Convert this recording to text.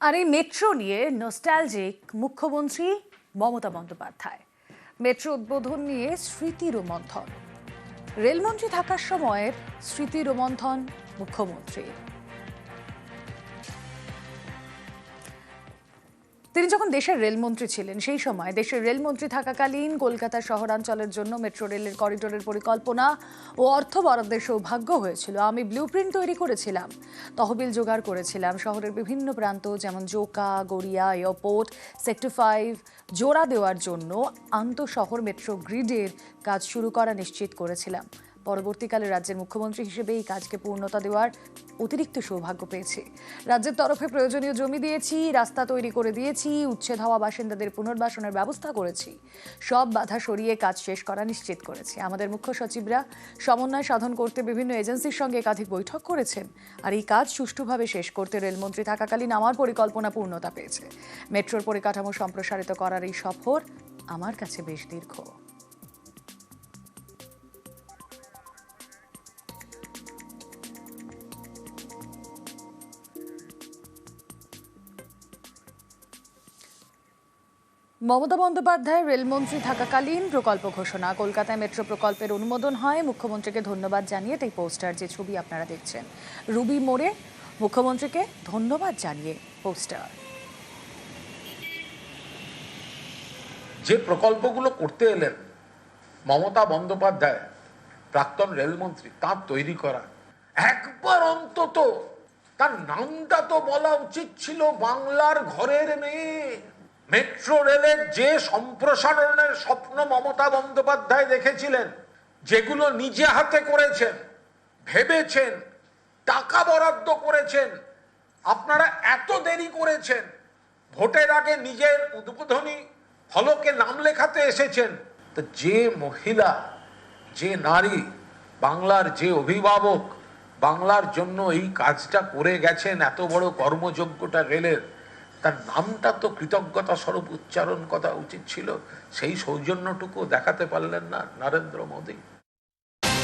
আর এই মেট্রো নিয়ে নস্টালজিক মুখ্যমন্ত্রী মমতা বন্দ্যোপাধ্যায়। মেট্রো উদ্বোধন নিয়ে স্মৃতি রোমন্থন। রেলমন্ত্রী থাকার সময়ের স্মৃতি রোমন্থন মুখ্যমন্ত্রী তিনি যখন দেশের রেলমন্ত্রী ছিলেন, সেই সময় দেশের রেলমন্ত্রী থাকাকালীন কলকাতা শহরাঞ্চলের জন্য মেট্রো রেলের করিডোরের পরিকল্পনা ও অর্থ বরাদ্দের সৌভাগ্য হয়েছিল। আমি ব্লুপ্রিন্ট তৈরি করেছিলাম, তহবিল জোগাড় করেছিলাম। শহরের বিভিন্ন প্রান্ত যেমন Joka, Garia, airport, sector five জোড়া দেওয়ার জন্য আন্তঃশহর মেট্রো গ্রিডের কাজ শুরু করা নিশ্চিত করেছিলাম। পরবর্তীকালে রাজ্যের মুখ্যমন্ত্রী হিসেবে এই কাজকে পূর্ণতা দেওয়ার অতিরিক্ত সৌভাগ্য পেয়েছি। রাজ্যের তরফে প্রয়োজনীয় জমি দিয়েছি, রাস্তা তৈরি করে দিয়েছি, উচ্ছেদ হওয়া বাসিন্দাদের পুনর্বাসনের ব্যবস্থা করেছি। সব বাধা সরিয়ে কাজ শেষ করা নিশ্চিত করেছি। আমাদের মুখ্য সচিবরা সমন্বয় সাধন করতে বিভিন্ন এজেন্সির সঙ্গে একাধিক বৈঠক করেছেন আর এই কাজ সুষ্ঠুভাবে শেষ করতে রেলমন্ত্রী থাকাকালীন আমার পরিকল্পনা পূর্ণতা পেয়েছে। মেট্রোর পরিকাঠামো সম্প্রসারিত করার এই সফর আমার কাছে বেশ দীর্ঘ। মমতা বন্দ্যোপাধ্যায় রেলমন্ত্রী থাকাকালীন প্রকল্প ঘোষণা। কলকাতায় মেট্রো প্রকল্পের অনুমোদন হয়। মুখ্যমন্ত্রীকে ধন্যবাদ জানিয়ে তাই পোস্টার যে ছবি আপনারা দেখছেন। রুবি মোড়ে মুখ্যমন্ত্রীকে ধন্যবাদ জানিয়ে পোস্টার। যে প্রকল্পগুলো করতে এলেন মমতা বন্দ্যোপাধ্যায়, প্রাক্তন রেলমন্ত্রী, তার তৈরি করা, একবার অন্তত তার নামটা তো বলা উচিত ছিল বাংলার ঘরের মেয়ে। মেট্রো রেলের যে সম্প্রসারণের স্বপ্ন মমতা বন্দ্যোপাধ্যায় দেখেছিলেন, যেগুলো নিজে হাতে করেছেন, ভেবেছেন, টাকা বরাদ্দ করেছেন, আপনারা এত দেরি করেছেন, ভোটের আগে নিজের উদ্বোধনী ফলকে নাম লেখাতে এসেছেন, তো যে মহিলা, যে নারী, বাংলার যে অভিভাবক, বাংলার জন্য এই কাজটা করে গেছেন, এত বড় কর্মযোগ্যটা রেলের তার নামটা তো কৃতজ্ঞতা স্বরূপ উচ্চারণ করা উচিত ছিল। সেই সৌজন্যটুকু দেখাতে পারলেন না নরেন্দ্র মোদী।